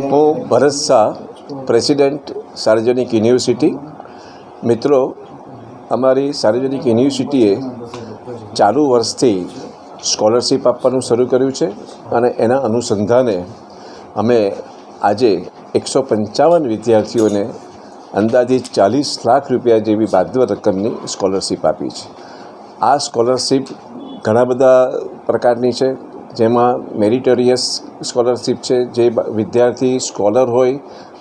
હું Bharat Shah president Sarvajanik university મિત્રો, અમારી સાર્વજનિક યુનિવર્સિટીએ ચાલુ વર્ષથી સ્કોલરશીપ આપવાનું શરૂ કર્યું છે અને એના અનુસંધાને અમે આજે એકસો પંચાવન વિદ્યાર્થીઓને અંદાજિત ચાલીસ લાખ રૂપિયા જેવી બાધ્ય રકમની સ્કોલરશીપ આપી છે. આ સ્કોલરશીપ ઘણા બધા પ્રકારની છે. જેમાં મેરિટોરિયસ સ્કોલરશીપ છે, જે વિદ્યાર્થી સ્કોલર હોય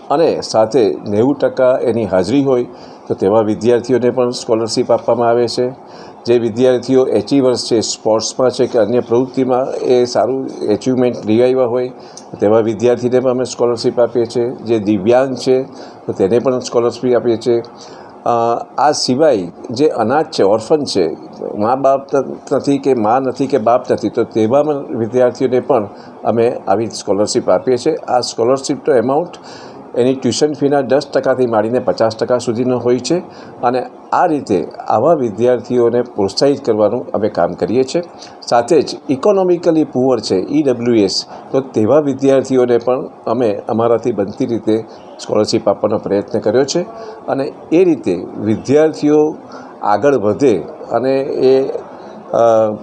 અને સાથે નેવું ટકા એની હાજરી હોય, તો તેવા વિદ્યાર્થીઓને પણ સ્કોલરશીપ આપવામાં આવે છે. જે વિદ્યાર્થીઓ એચિવર્સ છે, સ્પોર્ટ્સમાં છે કે અન્ય પ્રવૃત્તિમાં એ સારું એચિવમેન્ટ લઈ આવ્યા હોય તેવા વિદ્યાર્થીને પણ અમે સ્કોલરશીપ આપીએ છીએ. જે દિવ્યાંગ છે, તો તેને પણ સ્કોલરશીપ આપીએ છીએ. આ સિવાય જે અનાથ છે ઓર્ફન છે, મા બાપ નથી કે મા નથી કે બાપ નથી, તો તેવા વિદ્યાર્થીઓને પણ અમે આવી સ્કોલરશીપ આપીએ છીએ. આ સ્કોલરશીપનો એમાઉન્ટ એની ટ્યુશન ફીના દસ ટકાથી માંડીને પચાસ ટકા સુધીનો હોય છે અને આ રીતે આવા વિદ્યાર્થીઓને પ્રોત્સાહિત કરવાનું અમે કામ કરીએ છીએ. સાથે જ ઇકોનોમિકલી પુઅર છે ઈડબ્લ્યુએસ તો તેવા વિદ્યાર્થીઓને પણ અમે અમારાથી બનતી રીતે સ્કોલરશીપ આપવાનો પ્રયત્ન કર્યો છે. અને એ રીતે વિદ્યાર્થીઓ આગળ વધે અને એ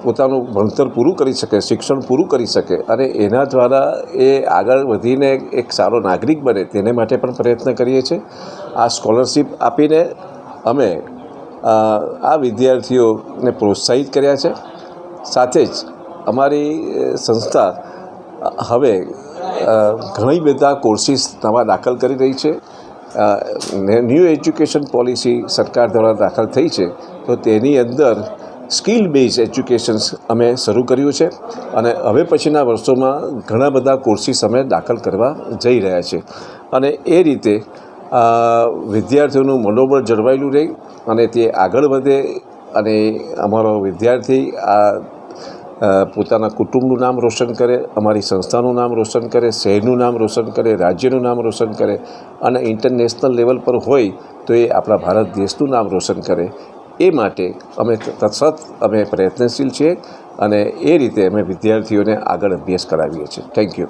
પોતાનું ભણતર પૂરું કરી શકે, શિક્ષણ પૂરું કરી શકે અને એના દ્વારા એ આગળ વધીને એક સારો નાગરિક બને તેને માટે પણ પ્રયત્ન કરીએ છીએ. આ સ્કોલરશીપ આપીને અમે આ વિદ્યાર્થીઓને પ્રોત્સાહિત કર્યા છે. સાથે જ અમારી સંસ્થા હવે ઘણી બધા કોર્સીસ નવા દાખલ કરી રહી છે. ન્યૂ એજ્યુકેશન પોલિસી સરકાર દ્વારા દાખલ થઈ છે. તો તેની અંદર સ્કિલ બેઝ એજ્યુકેશન અમે શરૂ કર્યું છે અને હવે પછીના વર્ષોમાં ઘણા બધા કોર્સીસ અમે દાખલ કરવા જઈ રહ્યા છે. અને એ રીતે વિદ્યાર્થીઓનું મનોબળ જળવાયેલું રહે અને તે આગળ વધે અને અમારો વિદ્યાર્થી આ પોતાના કુટુંબનું નામ રોશન કરે, અમારી સંસ્થાનું નામ રોશન કરે, શહેરનું નામ રોશન કરે, રાજ્યનું નામ રોશન કરે અને ઇન્ટરનેશનલ લેવલ પર હોય તો એ આપણા ભારત દેશનું નામ રોશન કરે. એ માટે અમે તત્સત અમે પ્રયત્નશીલ છીએ અને એ રીતે અમે વિદ્યાર્થીઓને આગળ અભ્યાસ કરાવીએ છીએ. Thank you